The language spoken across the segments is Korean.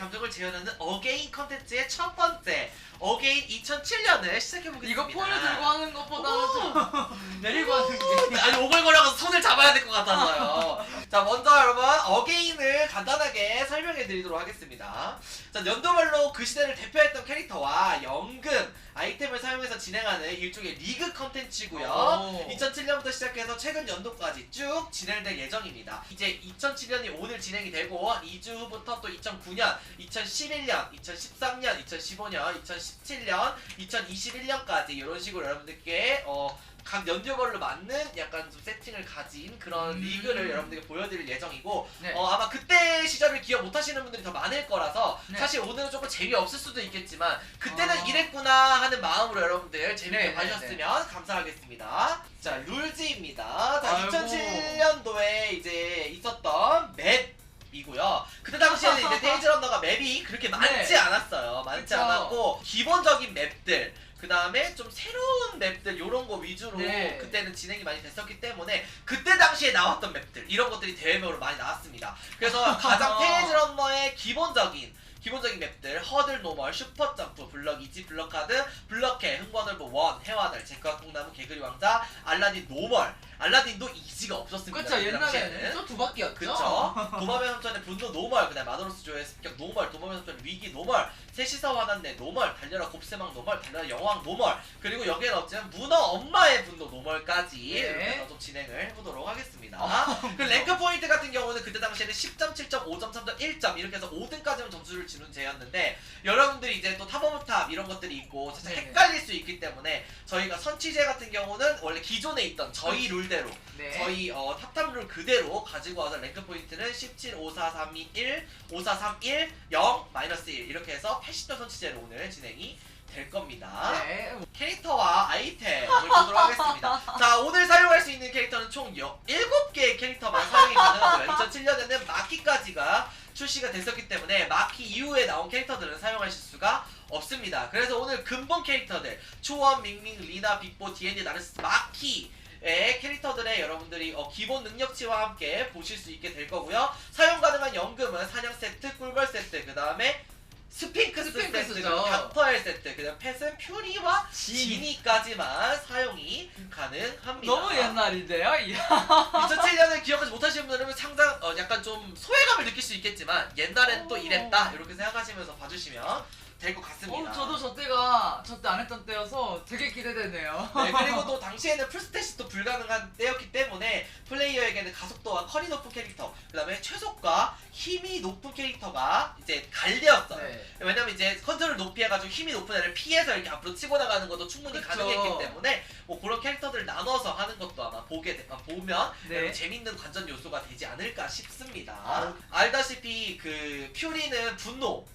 감정을 재현하는 어게인 컨텐츠의 첫 번째 어게인 2007년을 시작해보겠습니다. 이거 폰을 들고 하는 것보다는 좀 내리고 하는 게 아니 오글거려서 손을 잡아야 될 것 같아서요. 자 먼저 여러분 어게인을 간단하게 설명해 드리도록 하겠습니다. 자 연도별로 그 시대를 대표했던 캐릭터와 연금 아이템을 사용해서 진행하는 일종의 리그 컨텐츠고요. 오. 2007년부터 시작해서 최근 연도까지 쭉 진행될 예정입니다. 이제 2007년이 오늘 진행이 되고 2주 후부터 또 2009년, 2011년, 2013년, 2015년, 2017년, 2021년까지 이런 식으로 여러분들께 어, 각 연도별로 맞는 약간 좀 세팅을 가진 그런 음. 리그를 여러분들께 보여드릴 예정이고 네. 어, 아마 그때 시절을 기억 못하시는 분들이 더 많을 거라서 네. 사실 오늘은 조금 재미없을 수도 있겠지만 그때는 어. 이랬구나 하는 마음으로 여러분들 재밌게 네, 네, 봐주셨으면 감사하겠습니다. 자 룰즈입니다. 자 아이고. 2007년도에 이제 있었던 맵 이고요. 그때 당시에는 이제 데이즈 런너가 맵이 그렇게 많지 네. 않았어요. 많지 그쵸. 않았고 기본적인 맵들 그 다음에 좀 새로운 맵들 이런 거 위주로 네. 그때는 진행이 많이 됐었기 때문에 그때 당시에 나왔던 맵들 이런 것들이 대회맵으로 많이 나왔습니다. 그래서 가장 페이지 런너의 기본적인 기본적인 맵들 허들 노멀 슈퍼 점프 블럭 이지 블럭 카드 블럭해 흥번을보 원 해와달 제크와 콩나무 개구리 왕자 알라딘 노멀 알라딘도 이지가 없었습니다. 그쵸 당시에는. 옛날에는 저두 바퀴였죠 그쵸. 도마뱀 삼촌의 분노 노멀, 그다음 마도로스 조의 습격 노멀, 도마뱀 삼촌 위기 노멀, 셋이서 화났네 노멀, 달려라 곱새망 노멀, 달려라 여왕 노멀, 그리고 여기에는 없지만 문어 엄마의 분노 노멀까지 네. 이렇게 해서 좀 진행을 해보도록 하겠습니다. 아, 그 랭크 포인트 같은 경우는 그때 당시에는 10점, 7점, 5점, 3점, 1점 이렇게 해서 5등까지만 점수를 주는 제였는데 여러분들이 이제 또 탑 오브 탑 이런 것들이 있고 살짝 네네. 헷갈릴 수 있기 때문에 저희가 선취제 같은 경우는 원래 기존에 있던 저희 룰 대로 네. 저희 어, 탑탑룰 그대로 가지고 와서 랭크 포인트는 17, 5, 4, 3, 2, 1, 5, 4, 3, 1, 0, 마이너스 1 이렇게 해서 80점 선취제로 오늘 진행이 될 겁니다. 네. 캐릭터와 아이템을 보도록 하겠습니다. 자, 오늘 사용할 수 있는 캐릭터는 총 7개의 캐릭터만 사용이 가능하고요. 2007년에는 마키까지가 출시가 됐었기 때문에 마키 이후에 나온 캐릭터들은 사용하실 수가 없습니다. 그래서 오늘 근본 캐릭터들 초원, 밍밍, 리나, 빅보, D&D, 나르스, 마키 의 캐릭터들의 여러분들이 어, 기본 능력치와 함께 보실 수 있게 될 거고요. 사용 가능한 연금은 사냥 세트, 꿀벌 세트, 그 다음에 스핑크스 스핑크스죠. 세트, 닥터엘 세트, 그 다음 펫은 퓨리와 진. 지니 까지만 사용이 가능합니다. 너무 옛날인데요 이 2007년을 기억하지 못하시는 분들은 상당 어, 약간 좀 소외감을 느낄 수 있겠지만 옛날엔 또 오. 이랬다 이렇게 생각하시면서 봐주시면 될것 같습니다. 어, 저도 저 때가 저때 안 했던 때여서 되게 기대되네요 네, 그리고 또 당시에는 풀스탯이 또 불가능한 때였기 때문에 플레이어에게는 가속도와 컬이 높은 캐릭터, 그 다음에 최속과 힘이 높은 캐릭터가 이제 갈대였어요. 네. 왜냐면 이제 컨트롤 높이 해가지고 힘이 높은 애를 피해서 이렇게 앞으로 치고 나가는 것도 충분히 그쵸. 가능했기 때문에 뭐 그런 캐릭터들을 나눠서 하는 것도 아마 보게 되, 아, 보면 네. 재밌는 관전 요소가 되지 않을까 싶습니다. 아우. 알다시피 그 퓨리는 분노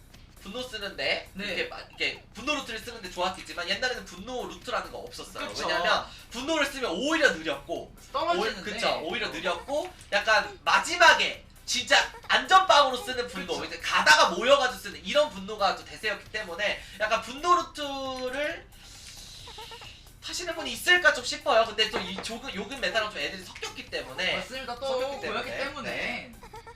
분노 쓰는데 네. 이렇게, 막 이렇게 분노 루트를 쓰는데 좋았겠지만 옛날에는 분노 루트라는 거 없었어요. 그쵸. 왜냐면 분노를 쓰면 오히려 느렸고 떨어지는데 그쵸 오히려 느렸고 약간 마지막에 진짜 안전빵으로 쓰는 분노. 이제 가다가 모여가지고 쓰는 이런 분노가 또 대세였기 때문에 약간 분노 루트를 타시는 분이 있을까 좀 싶어요. 근데 또 이 조금 요금 메타랑 좀 애들이 섞였기 때문에. 맞습니다. 또 섞였기 때문에. 때문에. 네.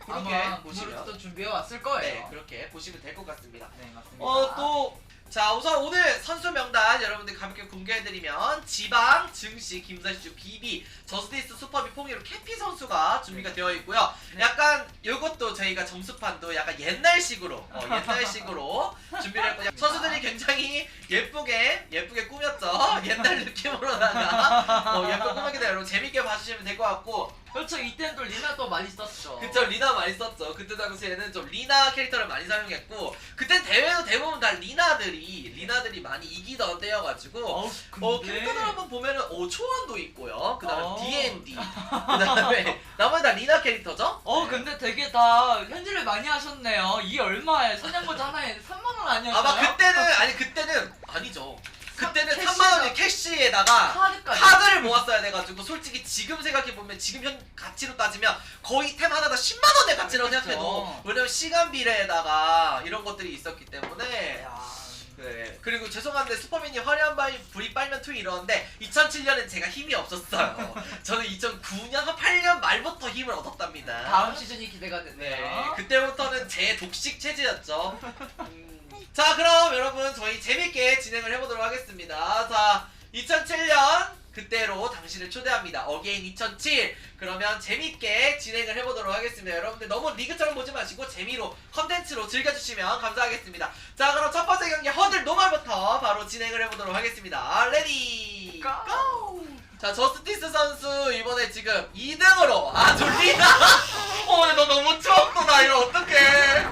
그렇게 아마 보시면 보시면. 또 준비해 왔을 거예요. 네 그렇게 보시면 될 것 같습니다. 네, 맞습니다. 어 또 자 우선 오늘 선수 명단 여러분들 가볍게 공개해드리면 지방, 증시, 김선주, 비비, 저스티스, 슈퍼비, 퐁이로 캐피 선수가 준비가 되어 있고요. 네. 약간 이것도 저희가 점수판도 약간 옛날식으로 어, 옛날식으로 준비를 했거든요. 선수들이 굉장히 예쁘게 예쁘게 꾸몄죠. 옛날 느낌으로다가 어, 예쁘게 꾸몄기 때문에 여러분 재밌게 봐주시면 될 것 같고 그렇죠. 이때는 또 리나 또 많이 썼죠. 그쵸 리나 많이 썼죠. 그때 당시에는 좀 리나 캐릭터를 많이 사용했고 그때 대회도 대부분 다 리나들이 리나들이 많이 이기던 때여가지고 어 근데- 캐릭터들 한번 보면은 어 초원도 있고요. 그 다음에 어. D&D. 그 다음에 나머지 다 리나 캐릭터죠? 어 네. 근데 되게 다 현질을 많이 하셨네요. 이 얼마에 선양모자 하나에 3만원 아니었어요? 아마 그때는 아니 그때는 아니죠 그때는 캐시가- 3만 원이 캐시에다가 카드까지 카드를 모았어야 돼가지고 솔직히 지금 생각해 보면 지금 현 가치로 따지면 거의 템 하나당 10만 원의 가치라고 그쵸. 생각해도 왜냐면 시간 비례에다가 이런 것들이 있었기 때문에 야, 네. 그리고 죄송한데 슈퍼맨이 화려한 바이 불이 빨면 투 이러는데 2007년엔 제가 힘이 없었어요. 저는 2009년 한 8년 말부터 힘을 얻었답니다. 다음 시즌이 기대가 네. 되네요. 그때부터는 제 독식 체제였죠. 음. 자, 그럼 여러분 저희 재밌게 진행을 해보도록 하겠습니다. 자, 2007년 그때로 당신을 초대합니다. 어게인 2007. 그러면 재밌게 진행을 해보도록 하겠습니다. 여러분들 너무 리그처럼 보지 마시고 재미로 컨텐츠로 즐겨주시면 감사하겠습니다. 자, 그럼 첫 번째 경기 허들 노말부터 바로 진행을 해보도록 하겠습니다. 레디 고! 자, 저스티스 선수 이번에 지금 2등으로 아 졸리다. 어, 너 너무 추억도다. 이거 어떡해?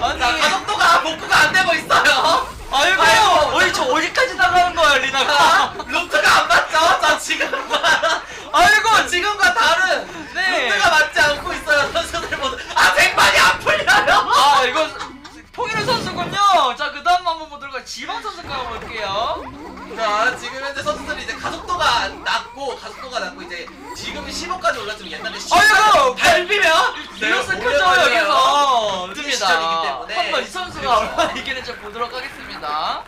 아니, 자, 가속도가 복구가 안 되고 있어요. 아이고, 아이고. 어디 저 어디까지 나가는 거야, 리나가? 루트가 안 맞죠? 자, 지금과 아이고, 지금과 다른 네. 루트가 맞지 않고 있어요. 선수들 모두 아, 백만이 안 풀려요. 아, 이거 통일의 선수군요. 자, 그 다음 한번 보도록 할게요. 지방 선수 가볼게요. 자, 지금 현재 선수들이 이제 가속도가 낮고 가속도가 낮고 이제 지금 15까지 올랐지만 옛날에 10 아이고, 밟히면 리어스 네, 크죠, 오래 걸려요. 여기서. 이 시절이기 때문에. 한번 이 선수가 그렇죠. 얼마나 이기는지 보도록 하겠습니다.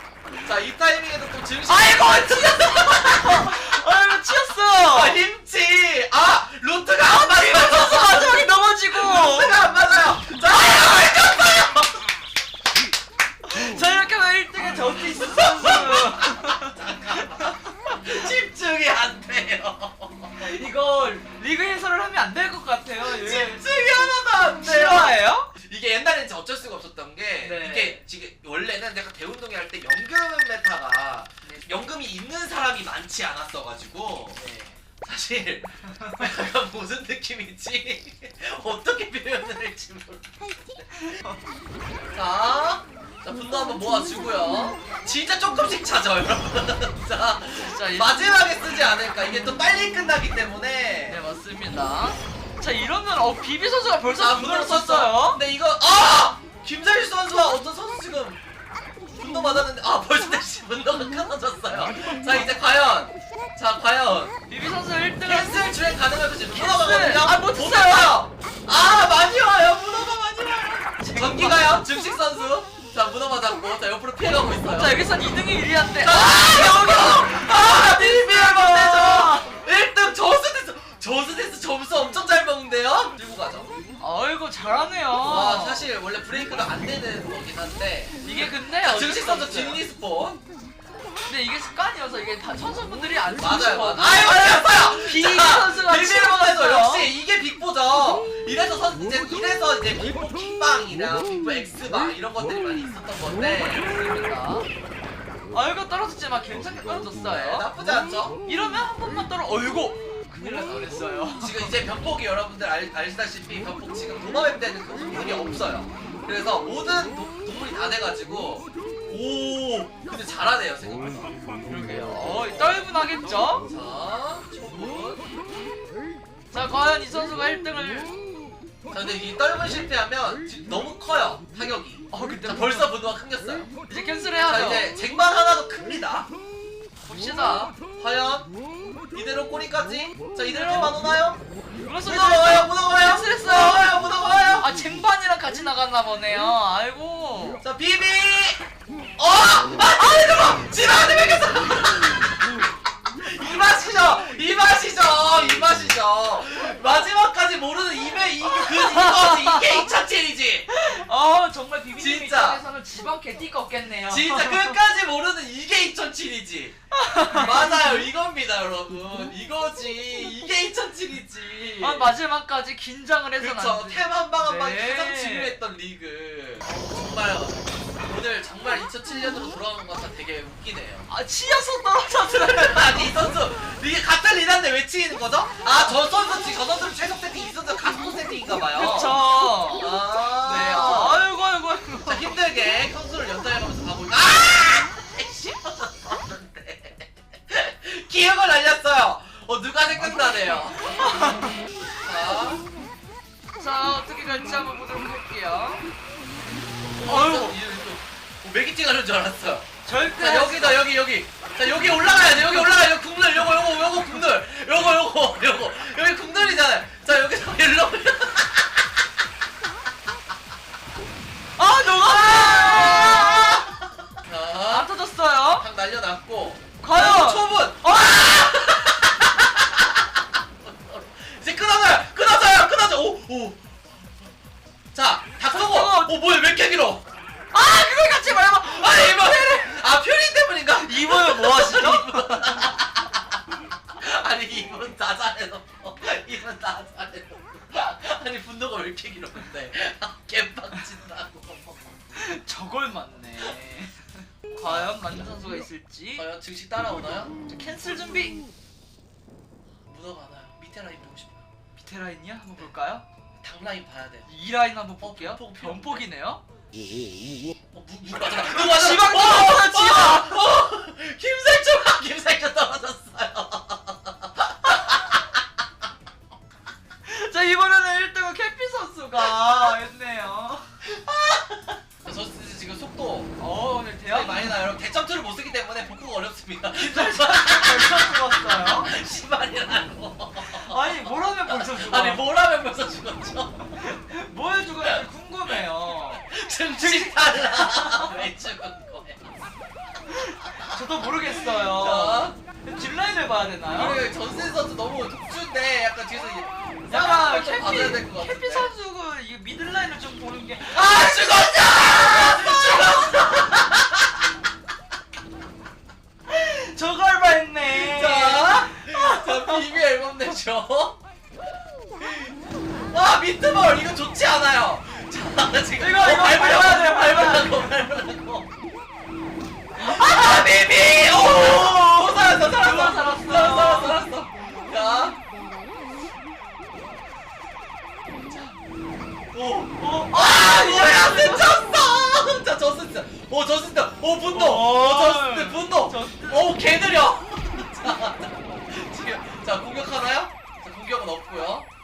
자, 이 타이밍에도 또 증시 아이고, 치였어! 아이고, 치였어! 아, 힘치. 아, 루트가 안 맞아요. 선수 마지막에 넘어지고! 루트가 안 맞아요. 자, 자, 이렇게 하면 1등은 저스티스 선수! 집중이 안 돼요. 이거 리그 해설을 하면 안 될 것 같아요. 예. 집중이 하나도 안 돼요. 실화예요? 이게 옛날엔 이제 어쩔 수가 없었던 게 네. 이게 지금 원래는 내가 대운동회 할 때 연금 메타가 연금이 있는 사람이 많지 않았어가지고 사실 약간 무슨 느낌인지 어떻게 표현을 할지 모르겠어요. 자, 자 분노 한번 모아주고요. 진짜 조금씩 찾아요, 여러분. 자, 진짜 이- 마지막에 쓰지 않을까. 이게 또 빨리 끝나기 때문에. 네 맞습니다. 자 이러면 어 비비 선수가 벌써 자, 분노를 썼어요. 근데 이거 아! 김사일 선수와 어떤 선수 지금 분노 받았는데 아 벌써 다시 분노가 끊어졌어요. 자 이제 과연 자 과연 비비 선수 1등을 캔슬 주행 가능할지 캔슬! 문어가거든요. 아, 못 했어요. 아 많이 와요. 문어가 많이 와요. 전기가요. 증식 선수. 자 문어 맞았고 자 옆으로 피해가고 있어요. 자 여기선 2등이 유리한데 아 여기 아 DBR 못내죠. 1등 저스데스 저스데스 점수 엄청 잘 먹는데요. 들고 가죠. 아이고 잘하네요. 아 사실 원래 브레이크가 안 되는 거긴 한데 이게 근데 자, 어쩔 증식 수가 선수 없어요. 딘리 스폰 근데 이게 습관이어서 이게 다 선수분들이 안 맞아요. 맞아요 아유 맞았어요 비 선수가 빌빌 치고 못해서 있어요. 역시 이게 빅보죠 이래서 선 이제 이래서 이제 빅보 킥방이랑 빅보 엑스방 이런 것들이 많이 있었던 건데 맞습니다. 아이고 떨어졌지만 괜찮게 네, 떨어졌어요. 나쁘지 않죠 이러면 한 번만 떨어. 어이구 큰일 날 뻔했어요. 지금 이제 변폭이 여러분들 알, 아시다시피 변폭 지금 도마뱀 때는 그 동물이 없어요 그래서 모든 도, 동물이 다 돼가지고 오 근데 잘하네요 생각보다 그러게요. 어, 떨분하겠죠? 자 좋은 자 과연 이 선수가 1등을 자 근데 이 떨분 실패하면 지금 너무 커요 타격이 어 근데 자 벌써 분노가 큰겼어요 이제 자 캔슬해야죠. 이제 쟁반 하나도 큽니다 봅시다. 과연 이대로 꼬리까지 자 이대로 대만 오나요? 그래서 무너가요 무너가요 캔슬했어요. 무너가요 무너가요 아 쟁반이랑 같이 나갔나 보네요. 아이고. 자 비비 어! 아 아이고 지나가지 말겠어 이 맛이죠 이 맛이죠 이 맛이죠 마지막까지 모르는 입에 이게 그 이거지 이게 2007이지 아 정말 비비님 입장에서는 지방 개띠가 없겠네요. 진짜 끝까지 모르는 이게 2007이지. 맞아요, 이겁니다, 여러분. 이거지. 이게 2007이지. 아 마지막까지 긴장을 해서 그쵸. 방한방 네. 가장 중요했던 리그. 정말 오늘 정말 2007년으로 돌아오는 것 같아 되게 웃기네요. 아 치여서 떨어졌어요. 아니 이 선수 이게 같은 리나인데 왜 치이는 거죠? 아 저 선수 지저 선수 최종 세팅 이 선수 가속 세팅인가 봐요. 그쵸. 아. 네. 아이고 아이고 아이고. 자 힘들게 알았어요. 절대. 자 여기다 여기 여기. 자 여기 올라가야 돼 여기 올라가 여기 국룰 요거 요거 요거 국룰 요거 요거 요거 여기 국룰이잖아요. 자 여기서 일로 올라. 아 너가. 자 날려놨고 과연! 초분 아! 이제 끊어져요 끊어져요 끊어져 오 오자 닥터고 닥터고! 오 뭐야 왜 이렇게 길어 아 그걸 같이 말해봐 아니 아 퓨리 때문인가? 이분은 뭐 하시죠? 아니 이분 다 잘해서 이분 다 잘해서 아니 분노가 왜 이렇게 길어 근데? 개빡친다고. 저걸 맞네. 과연 만든 선수가 있을지? 과연 증식 따라오나요? 자, 캔슬 준비. 묻어가나요? 밑에 라인 보고 싶어요. 밑에 라인이야? 한번 볼까요? 당 라인 봐야 돼요. 이 라인 한번 볼게요. 변폭, 변폭이네요 어, 무, 무 맞아 어, 어! 어, 이번에는 1등은 캐피 선수가 했네요 저 지금 속도 어 오늘 대학 대학 많이 나요 여러분 대점투를 못 쓰기 때문에 복구가 어렵습니다 벌써 죽었어요 시발이라고 아니 뭘 하면 벌써 죽어 아니 뭘 하면 벌써 죽었죠 뭘 죽었는지 궁금해요 증식 달라 왜 죽은 거야 저도 모르겠어요 자 뒷라인을 봐야 되나요? 그리고 전세 선수 너무 독주인데 약간 뒤에서 이제 약간 좀 받아야 될 캐피, 것 같은데 캐피 선수가 이게 미들라인을 좀 보는 게 아 죽었다 저걸 봤네 자, 자 비비 앨범 내죠. 와 좋지 않아요. 자 지금 이거, 이거 밟아야 돼요, 밟아야 밟으라고 밟으라고. 아 비비 오, 오 살았어 살았어 살았어. 살았어 살았어. 자. 오, 오, 아, 뭐야, 스쳤어! 자, 저스트. 오, 저스트. 오, 분노. 오, 저스트, 분노. 오, 개 느려. 자, 자, 지금, 자, 공격하나요? 자, 공격은 없고요.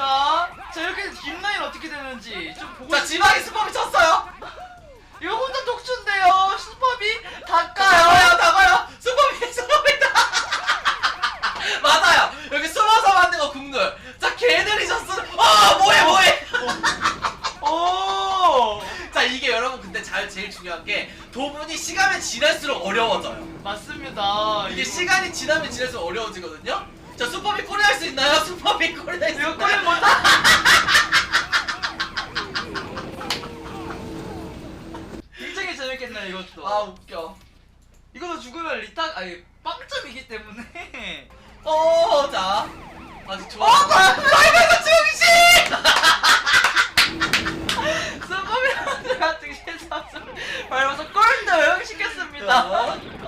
자, 자 이렇게 뒷라인 어떻게 되는지 좀 보고 자, 싶- 지방이 스펌이 쳤어요. 이거 혼자 독주인데요 슈퍼비 다 까요 다가요, 다가요. 스펌이, 스펌이 다. 맞아요. 여기 숨어서 만든 거 국룰. 자, 개 느리셨어. 아, 뭐해, 뭐해. 오 자, 이게 여러분 근데 잘 제일 중요한 게 도분이 시간이 지날수록 어려워져요. 맞습니다 이게 시간이 지나면 지날수록 어려워지거든요. 자, 슈퍼비 꼬리 할수 있나요? 슈퍼비 꼬리 할수 이거 있나요? 꼬리 못하 굉장히 재밌겠네 이것도 아, 웃겨. 이것도 죽으면 리타 아니 빵점이기 때문에 어, 자. 아직 좋아. 어, 봐! 빨간색 중심! 슈퍼비 같은 선수 밟아서 시켰습니다 네, 이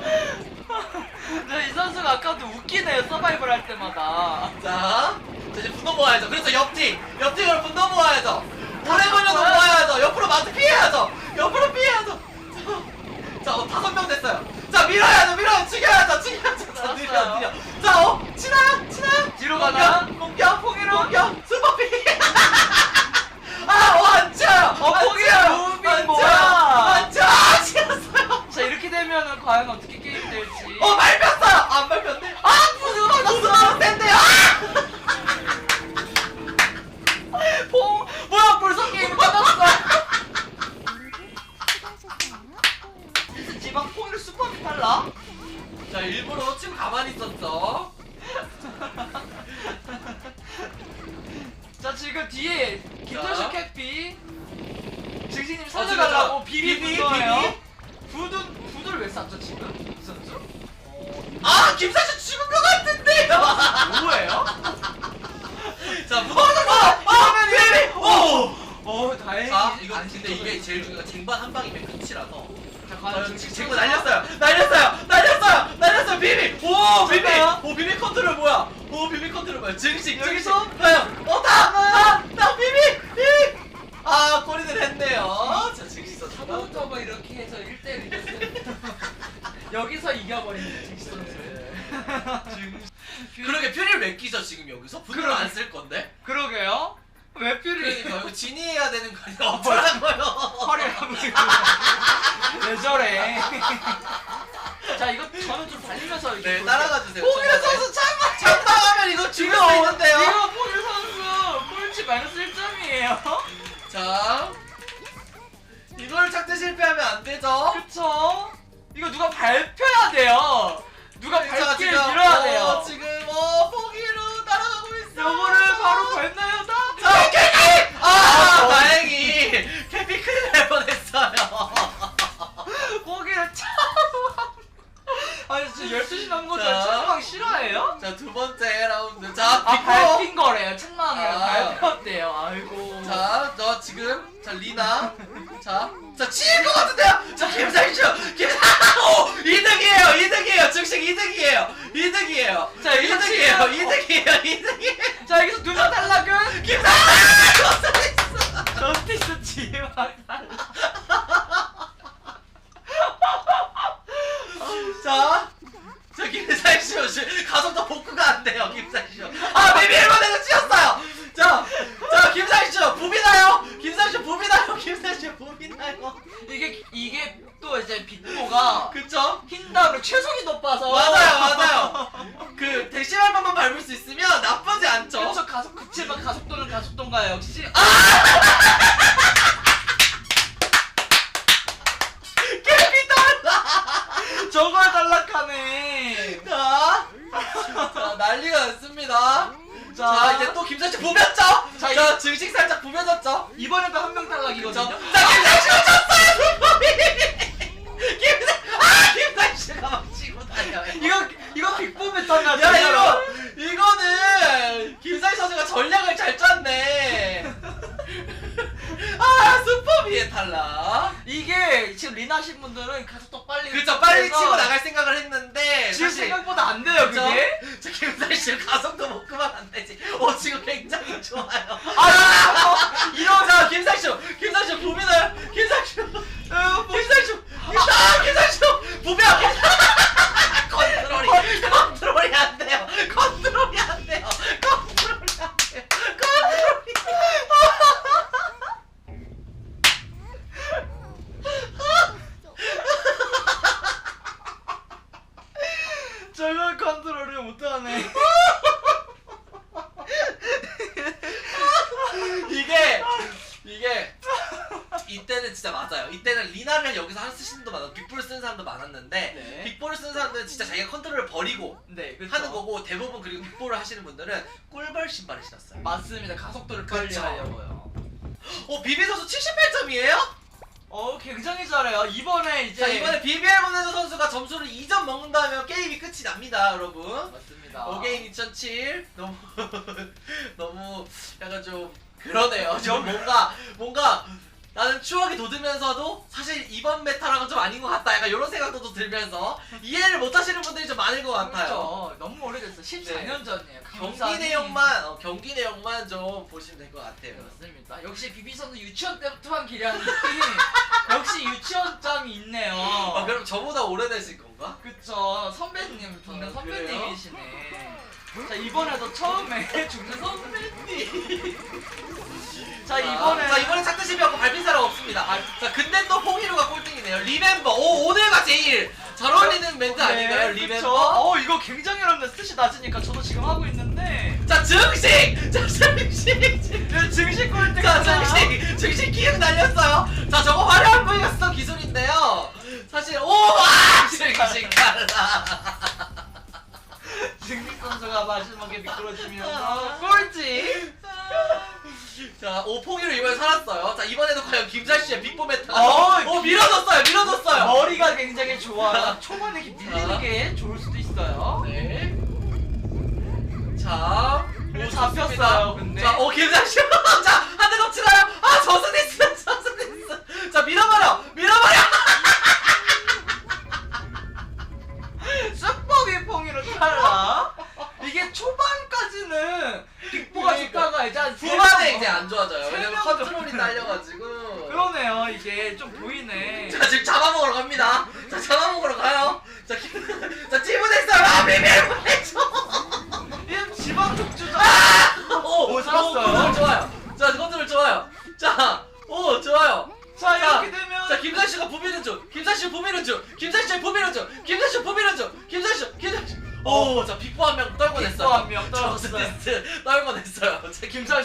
선수가 아까도 웃기네요 서바이벌 할 때마다 자, 자, 이제 분노 모아야죠. 그래서 옆팀, 옆팀으로 분노 모아야죠. 오래 걸려도 모아야죠. 옆으로 마트 피해야죠. 옆으로 피해야죠. 자, 자, 어, 다섯 명 됐어요. 자, 밀어야죠, 밀어야죠. 죽여야죠, 죽여야죠. 자, 느려, 알았어요. 느려. 자, 어, 치나요, 치나요? 뒤로 가나? 공격, 공격, 포기로 공격. 슈퍼피. 아, 어, 안 쳐요. 어, 쳐요. 무빙 안 뭐야? 쳐요. 안 쳐. 아, 치였어요. 되면은 과연 어떻게 게임 될지 어, 밟혔어요. 안 밟혔네. 아, 무슨 맞았어. 센데요. 아! 퐁 뭐야 벌써 게임 끝났어 지방 퐁이를 슈퍼비 탈라? 자 일부러 그러게 퓨리를 왜 끼죠 지금 여기서? 분노를 그러게. 안쓸 건데? 그러게요 왜 퓨리 그러니까 이거 진이해야 되는 거 아니야? 어쩌라고요? 허리를 한번 왜 저래 자 이거 저는 좀 달리면서 이렇게 네 볼게요. 따라가 주세요. 포기를 선수 참아 참당하면 이거 죽을 수 있는데요. 이거 포기 선수 꼴찌 마이너스 1점이에요 자 이걸 착대시 실패하면 안 되죠. 그쵸? 이거 누가 발표해야 돼요. 누가 자, 발길을 지금, 밀어야 어, 돼요. 지금 어 포기로 따라가고 있어. 요거를 바로 밟나요, 다? 자, 캐피! 아, 아, 다행히 캐피 큰일 날 뻔했어요. 거기를 참. 아니 진짜 12시 남은 거 자. 책망 싫어해요? 자, 두 번째 라운드. 자, 아. 밟힌 거래요. 책망을 아. 밟혔대요. 아이고. 자, 너 지금 자 리나, 자, 자 치일 것 같은데요. 자 김상주, 김, 오, 2등이에요, 2등이에요, 즉식 2등이에요, 2등이에요. 자, 이거 2등이에요, 치면- 2등이에요, 2등이에요. 자 여기서 누명 탈락은 김상주, 저스티스 지휘만 자, 자 김상주 씨, 가속도 복구가 안 돼요, 김상주. 아, 비밀번호는 찌었어요. 자, 자 김상주 부비나요? 김상주 부비나요? 김상주 부비나요? 이게 이게 또 이제 빅보가 그쵸? 흰다로 최성이 높아서 맞아요, 맞아요. 그 대시발만만 밟을 수 있으면 나쁘지 않죠. 그렇죠 가속 그치만 가속도는 가속도인가요 역시 아! 저걸 탈락하네 자, 자 난리가 났습니다. 자, 자, 이제 또 김상철 부볐죠? 자, 자, 증식 살짝 부벼졌죠? 이번에도 한명 자, 탈락이거든요 자 김상철 졌어요! 김상, 아 김상철가 막 치고 다녀요. 이거 이거 빅보 메타나 야 이거 이거는 김상철 선수가 전략을 잘 짰네. 아 슈퍼비의 탈락. 이게 지금 리나 하신 분들은 가속도 빨리 그쵸 빨리 해서 치고 나갈 생각을 했는데 지금 사실 생각보다 안 돼요 그쵸? 그게 저 김사희 씨 가성도 못 그만 안 되지. 어 지금 굉장히 좋아요. 아 이런 자 김사희 씨, 김사희 씨 부비나요? 김사희 씨, 어, 김사, 김사희 씨 부벼. 컨트롤이. 컨트롤이 안 돼요. 컨트롤이 안 돼요. 컨트롤이. 저걸 컨트롤을 못하네 이게 이게 이때는 진짜 맞아요. 이 때는 리나를 여기서 한 쓰시는 분도 많아. 빅볼을 쓰는 사람도 많았는데 네. 빅볼을 쓰는 사람들은 진짜 자기가 컨트롤을 버리고 네 그렇죠. 하는 거고 대부분 그리고 빅볼을 하시는 분들은 꿀벌 신발을 신었어요. 맞습니다 가속도를 빨리 그쵸. 하려고요 어 비비 선수 78점이에요? 어 굉장히 잘해요 이번에 이제 자 이번에 비비엘 보네조 선수가 점수를 2점 먹는다면 게임이 끝이 납니다, 여러분. 맞습니다 오게임 2007 너무 너무 약간 좀 그러네요. 좀 뭔가 뭔가 나는 추억이 돋으면서도 사실 이번 메타랑은 좀 아닌 것 같다. 약간 이런 생각도 또 들면서 이해를 못 하시는 분들이 좀 많을 것 같아요. 그렇죠 너무 오래됐어 14년 전이에요 경기 감사히. 내용만 어, 경기 내용만 좀 보시면 될 것 같아요. 맞습니다 역시 비비 선수 유치원 때부터만 기량이 역시 유치원점이 있네요 아 그럼 저보다 오래되실 건가? 그쵸 선배님 동네 어, 선배님이시네 자 이번에도 처음에 중대 선배님 자 이번에 자 이번에 착드십이었고 밟힌 사람 없습니다. 아, 자 근데 또 홍희로가 꼴등이네요. 리멤버 오 오늘가 제일 잘 어울리는 멘트 아닌가요? 네, 그쵸? 리멤버. 어 이거 굉장히 여러분들 스탯이 낮으니까 저도 지금 하고 있는데 자 증식! 자 증식! 네, 증식 꼴등 자 증식! 증식 기억 날렸어요. 자 저거 화려한 보이었어 기술인데요. 사실 오와 증식 달라. 증식 선수가 마지막에 아. 미끄러지면서 꼴찌 자 오퐁이로 이번에 살았어요. 자 이번에도 과연 김살 씨의 빅보 메타. 어, 오 밀어줬어요. 밀어줬어요. 머리가 굉장히 좋아요 초반에 이렇게 밀리는 게 좋을 수도 있어요 네. 자, 오, 잡혔어요, 좋습니다. 근데. 자, 오, 김상 씨. 자, 한대더 치나요? 아, 저스디스, 저스디스. 자, 밀어버려, 밀어버려. 가 이제 한 후반에 세 이제 명- 안 좋아져요. 세 왜냐면 명 컨트롤이. 딸려가지고. 그러네요 이게 좀 보이네 자, 지금 잡아먹으러 갑니다. 자, 잡아먹으러 가요. 자, 김, 자, 찌부됐어요. 아, 비밀 보내줘. 이게 지방 족주죠 오, 오, 살았어요. 컨트롤 좋아요. 자, 컨트롤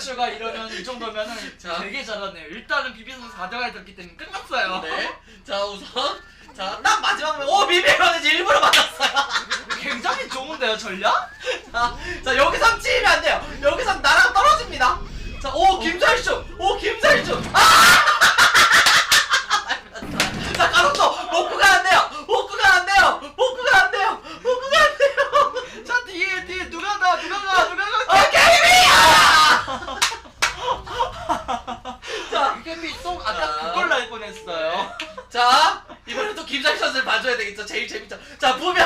자, 씨가 이러면 이 정도면은 자. 되게 잘하네요 일단은 비비 선수 4등을 했기 때문에 끝났어요 네. 자 우선 자 딱 마지막에 오 비밀번호 일부러 맞았어요. 굉장히 좋은데요 전략? 자, 자 여기선 찌면 안 돼요. 여기선 나랑 떨어집니다. 자, 오 김살쇼, 오 김살쇼. 아! 자, 가로도 복구가 안 돼요. 복구가 안 돼요. 복구가 안 돼요. 복구가 안 돼요. 자 뒤에 뒤에 누가 가 누가 가 누가 가 어, 게임이야! 자, 이게미 또 아까 자. 그걸 날 뻔했어요 자, 이번엔 또 김살 샷을 되겠죠. 제일 재밌죠. 자, 보며,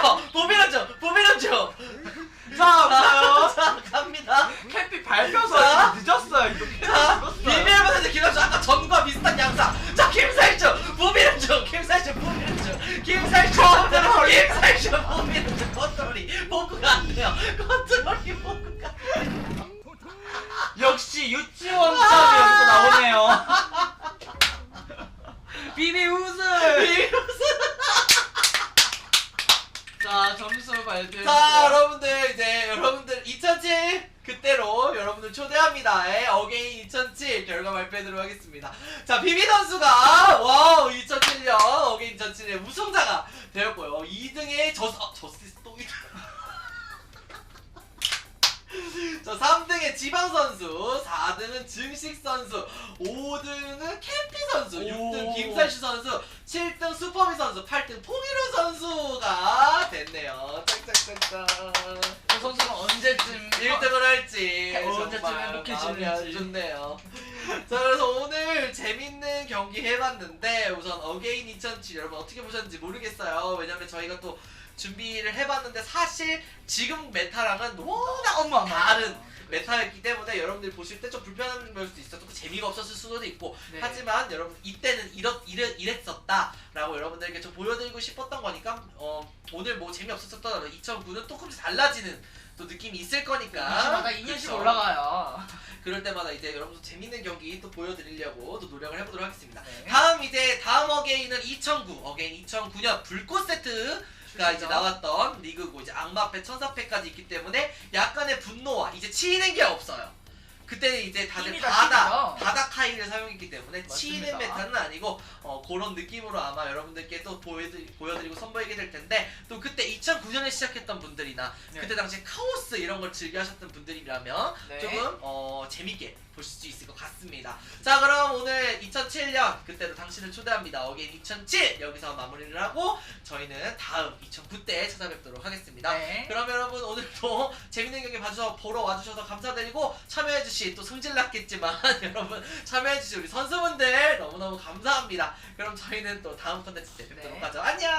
여러분들 초대합니다. 에, 어게인 2007 결과 발표하도록 하겠습니다. 자 비비 선수가 와우 2007년 어게인 2007의 우승자가 되었고요. 2등에 저스 아, 저스티스 또 2등 자 3등에 지방 선수 4등은 증식 선수 5등은 캠피 선수 6등 오. 김살슈 선수 7등 슈퍼미 선수 8등 포미르 선수가 됐네요. 짝짝짝짝 저 선수는 언제쯤 1등을 할지 언제쯤 정말 행복해지는지. 좋네요 자 그래서 오늘 재밌는 경기 해봤는데 우선 어게인 2007 여러분 어떻게 보셨는지 모르겠어요 왜냐면 저희가 또 준비를 해봤는데 사실 지금 메타랑은 워낙 너무 다른 메타였기 때문에 여러분들이 보실 때 좀 불편한 걸 수도 있었고 또 재미가 없었을 수도 있고 네. 하지만 여러분 이때는 이렇, 이래, 이랬었다라고 여러분들에게 좀 보여드리고 싶었던 거니까 어, 오늘 뭐 재미없었던 2009는 조금씩 달라지는 또 느낌이 있을 거니까 2년마다 2년씩 그쵸? 올라가요 그럴 때마다 이제 여러분들 재밌는 경기 또 보여드리려고 또 노력을 해보도록 하겠습니다 네. 다음 이제 다음 어게인은 2009 어게인 2009년 불꽃 세트 가 이제. 나왔던 리그고 이제 악마패 천사패까지 있기 때문에 약간의 분노와 이제 치이는 게 없어요. 그때는 이제 다들 다 바다. 바다 카이를 사용했기 때문에 맞습니다. 치이는 메타는 아니고 어, 그런 느낌으로 아마 여러분들께 또 보여드리, 보여드리고 선보이게 될 텐데 또 그때 2009년에 시작했던 분들이나 네. 그때 당시 카오스 이런 걸 즐겨하셨던 분들이라면 네. 조금 어, 재밌게 보실 수 있을 것 같습니다. 자 그럼 오늘 2007년 그때도 당신을 초대합니다. 어게인 2007 여기서 마무리를 하고 저희는 다음 2009 때 찾아뵙도록 하겠습니다. 네. 그럼 여러분 오늘도 재밌는 경기 봐주셔서 보러 와주셔서 감사드리고 참여해주신 또 승질났겠지만 여러분 참여해주신 우리 선수분들 너무너무 감사합니다. 그럼 저희는 또 다음 컨텐츠 때 뵙도록 네. 하죠. 안녕.